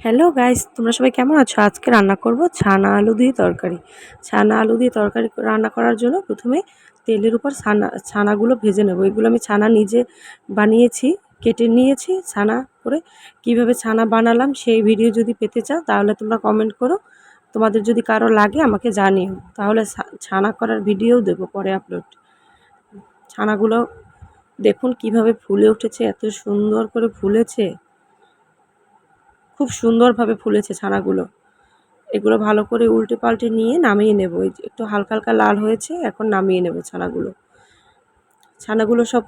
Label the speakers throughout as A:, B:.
A: Hello guys তোমরা সবাই কেমন আছো? আজকে রান্না করব ছানা আলু দিয়ে তরকারি। ছানা আলু দিয়ে তরকারি রান্না করার জন্য প্রথমে তেলের উপর ছানা, ছানাগুলো ভেজে নেব। এগুলো আমি ছানা নিজে বানিয়েছি, কেটে নিয়েছি ছানা করে। কীভাবে ছানা বানালাম সেই ভিডিও যদি পেতে চাও, তাহলে তোমরা কমেন্ট করো। তোমাদের যদি কারও লাগে, আমাকে জানিও। তাহলে ছানা করার ভিডিও দেবো পরে আপলোড ছানাগুলো দেখুন কীভাবে ফুলে উঠেছে, এত সুন্দর করে ফুলেছে। খুব সুন্দরভাবে ফুলেছে ছানাগুলো। এগুলো ভালো করে উল্টে পাল্টে নিয়ে নামিয়ে নেব। একটু হালকা হালকা লাল হয়েছে, এখন নামিয়ে নেব ছানাগুলো। ছানাগুলো সব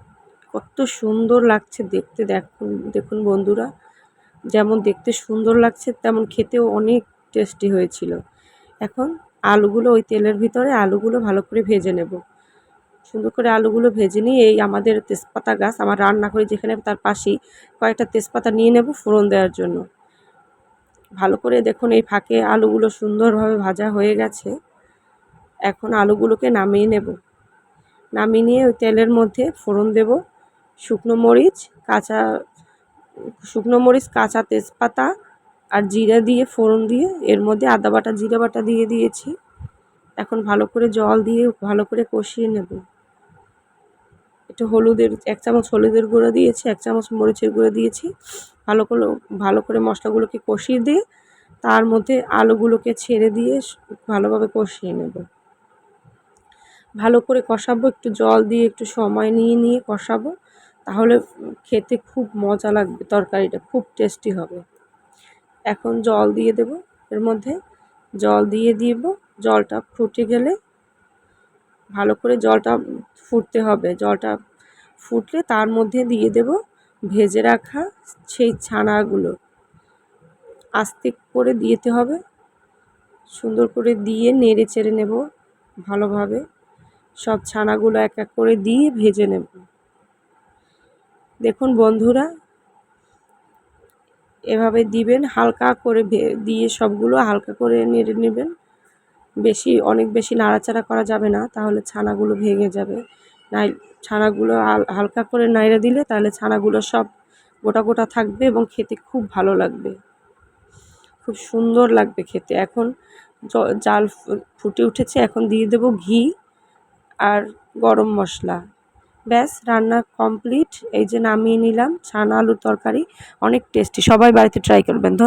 A: কত সুন্দর লাগছে দেখতে, দেখুন দেখুন বন্ধুরা। যেমন দেখতে সুন্দর লাগছে, তেমন খেতেও অনেক টেস্টি হয়েছিল। এখন আলুগুলো ওই তেলের ভিতরে আলুগুলো ভালো করে ভেজে নেব। সুন্দর করে আলুগুলো ভেজে নিয়ে এই আমাদের তেজপাতা গাছ, আমার রান্না করে যেখানে তার পাশেই কয়েকটা তেজপাতা নিয়ে নেব ফোড়ন দেওয়ার জন্য। ভালো করে দেখুন, এই ফাঁকে আলুগুলো সুন্দরভাবে ভাজা হয়ে গেছে। এখন আলুগুলোকে নামিয়ে নেব। নামিয়ে নিয়ে ওই তেলের মধ্যে ফোড়ন দেব। শুকনো মরিচ, কাঁচা, শুকনো মরিচ, কাঁচা তেজপাতা আর জিরা দিয়ে, ফোড়ন দিয়ে, এর মধ্যে আদা বাটা, জিরা বাটা দিয়ে দিয়েছি। এখন ভালো করে জল দিয়ে ভালো করে কষিয়ে নেব। একটু হলুদের, এক চামচ হলুদের গুঁড়ো দিয়েছি, এক চামচ মরিচের গুঁড়ো দিয়েছি। ভালো করে ভালো করে মশলাগুলোকে কষিয়ে দিয়ে, তার মধ্যে আলুগুলোকে ছেড়ে দিয়ে ভালোভাবে কষিয়ে নেব। ভালো করে কষাবো, একটু জল দিয়ে একটু সময় নিয়ে নিয়ে কষাবো, তাহলে খেতে খুব মজা লাগবে, তরকারিটা খুব টেস্টি হবে। এখন জল দিয়ে দেব, এর মধ্যে জল দিয়ে দিব, জলটা ফুটে গেলে ভালো করে জলটা ফুটতে হবে। জলটা ফুটলে তার মধ্যে দিয়ে দেব ভেজে রাখা সেই ছানাগুলো। আস্তে করে দিতে হবে। সুন্দর করে দিয়ে নেড়ে চেড়ে নেব ভালোভাবে। সব ছানাগুলো এক এক করে দিয়ে ভেজে নেব। দেখুন বন্ধুরা, এভাবে দিবেন, হালকা করে দিয়ে সবগুলো হালকা করে নেড়ে নেবেন। বেশি, অনেক বেশি নাড়াচাড়া করা যাবে না, তাহলে ছানাগুলো ভেঙে যাবে। নাই, ছানাগুলো হালকা করে নাইড়ে দিলে তাহলে ছানাগুলো সব গোটা গোটা থাকবে এবং খেতে খুব ভালো লাগবে। খুব সুন্দর লাগবে খেতে। এখন জাল ফুটে উঠেছে, এখন দিয়ে দেব ঘি আর গরম মশলা। ব্যাস, রান্না কমপ্লিট। এই যে নামিয়ে নিলাম, ছানা আলুর তরকারি। অনেক টেস্টি। সবাই বাড়িতে ট্রাই করবেন। ধন্যবাদ